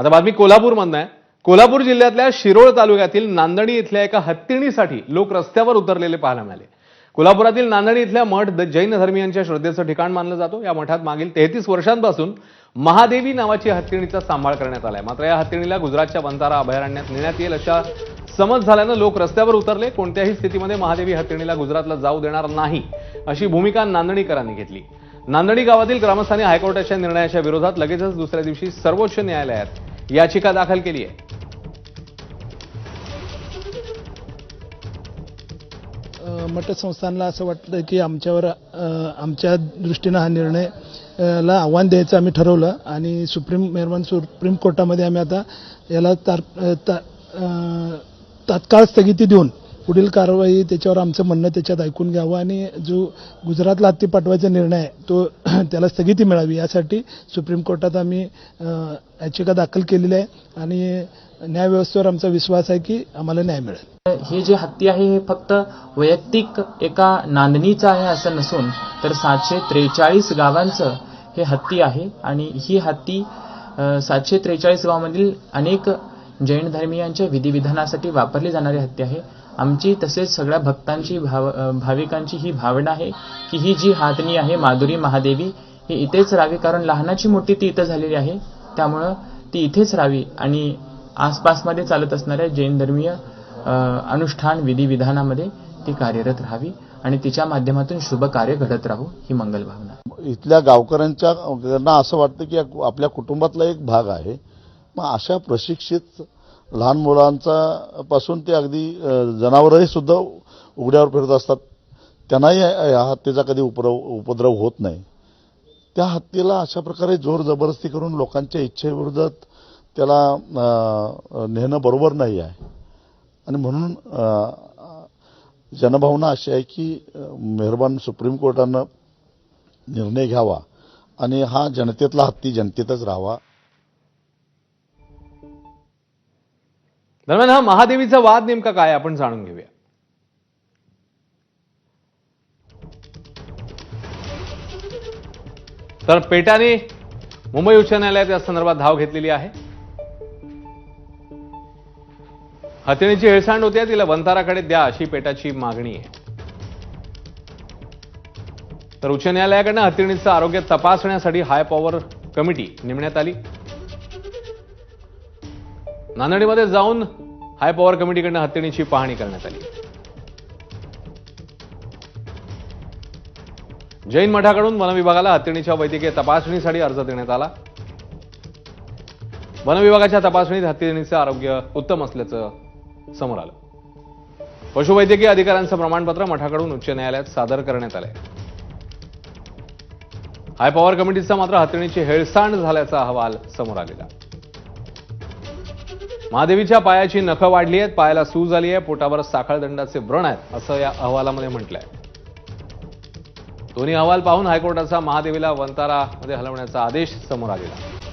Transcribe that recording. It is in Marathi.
आता बातमी कोल्हापूरमधनं आहे. कोल्हापूर जिल्ह्यातल्या शिरोळ तालुक्यातील नांदणी इथल्या एका हत्तीणीसाठी लोक रस्त्यावर उतरलेले पाहायला मिळाले. कोल्हापुरातील नांदणी इथल्या मठ द- जैन धर्मीयांच्या श्रद्धेचं ठिकाण मानलं जातो. या मठात मागील तेहतीस वर्षांपासून महादेवी नावाची हत्तीणीचा सांभाळ करण्यात आलाय. मात्र या हत्तीणीला गुजरातच्या बंतारा अभयारण्यात नेण्यात येईल अशा समज झाल्यानं लोक रस्त्यावर उतरले. कोणत्याही स्थितीमध्ये महादेवी हत्तीणीला गुजरातला जाऊ देणार नाही अशी भूमिका नांदणीकरांनी घेतली. नांदणी गावातील ग्रामस्थांनी हायकोर्टाच्या निर्णयाच्या विरोधात लगेचच दुसऱ्या दिवशी सर्वोच्च न्यायालयात याचिका दाखल केली आहे. मठ संस्थानला असं वाटलं की आमच्यावर आमच्या दृष्टीनं हा निर्णय ला आव्हान द्यायचं आम्ही ठरवलं आणि सुप्रीम मेहरबान सुप्रीम कोर्टामध्ये आम्ही आता याला तार ता- तात्काळ स्थगिती देऊन पुढील कारवाई त्याच्यावर आमचं म्हणणं त्याच्यात ऐकून घ्यावं आणि जो गुजरातला हत्ती पाठवायचा निर्णय आहे तो त्याला स्थगिती मिळावी. यासाठी सुप्रीम कोर्टात आम्ही याचिका दाखल केलेली आहे आणि न्यायव्यवस्थेवर आमचा विश्वास आहे की आम्हाला न्याय मिळेल. हे जे हत्ती आहे हे फक्त वैयक्तिक एका नांदणीचं आहे असं नसून तर सातशे त्रेचाळीस गावांचं हे हत्ती आहे. आणि ही हत्ती सातशे त्रेचाळीस गावामधील अनेक जैन धर्मीयांच्या विधिविधानासाठी वापरली जाणारी हत्ती आहे. आमची तसेच सगळ्या भक्तांची भाव भाविकांची ही भावना आहे की ही जी हातणी आहे माधुरी महादेवी ही इथेच राहावी कारण लहानाची मोठी ती इथं झालेली आहे. त्यामुळं ती इथेच राहावी आणि आसपासमध्ये चालत असणाऱ्या जैन धर्मीय अनुष्ठान विधिविधानामध्ये ती कार्यरत राहावी आणि तिच्या माध्यमातून शुभ कार्य घडत राहू ही मंगल भावना. इथल्या गावकऱ्यांच्या असं वाटतं की आपल्या कुटुंबातला एक भाग आहे. मग अशा प्रशिक्षित लहान मुलांचा पासून ते अगदी जनावरही सुद्धा उघड्यावर फिरत असतात. त्यांनाही या हत्तीचा कधी उपद्रव उपद्रव होत नाही. त्या हत्तीला अशा प्रकारे जोर जबरदस्ती करून लोकांच्या इच्छेविरुद्ध त्याला नेणं बरोबर नाही आहे. आणि म्हणून जनभावना अशी आहे की मेहरबान सुप्रीम कोर्टानं निर्णय घ्यावा. आणि हा जनतेतला हत्ती जनतेतच राहावा. दरम्यान हा महादेवीचा वाद नेमका काय आपण जाणून घेऊया. तर पेटाने मुंबई उच्च न्यायालयात या संदर्भात धाव घेतलेली आहे. हत्तीणीची हेळसांड होते तिला वंताराकडे द्या अशी पेटाची मागणी आहे. तर उच्च न्यायालयाकडनं हत्तीणीचं आरोग्य तपासण्यासाठी हाय पॉवर कमिटी नेमण्यात आली. नांदेडमध्ये जाऊन हाय पॉवर कमिटीकडनं हत्तीणीची पाहणी करण्यात आली. जैन मठाकडून वनविभागाला हत्तीणीच्या वैद्यकीय तपासणीसाठी अर्ज देण्यात आला. वनविभागाच्या तपासणीत हत्तीणीचं आरोग्य उत्तम असल्याचं समोर आलं. पशुवैद्यकीय अधिकाऱ्यांचं प्रमाणपत्र मठाकडून उच्च न्यायालयात सादर करण्यात आलंय. हाय पॉवर कमिटीचा मात्र हत्तीणीची हेळसांड झाल्याचा अहवाल समोर आलेला. महादेवीच्या पायाची नखं वाढली आहेत पायाला सूज आली आहे पोटावर साखळदंडाचे व्रण आहेत असं या अहवालामध्ये म्हटलंय. दोन्ही अहवाल पाहून हायकोर्टाचा महादेवीला वंतारामध्ये हलवण्याचा आदेश समोर आलेला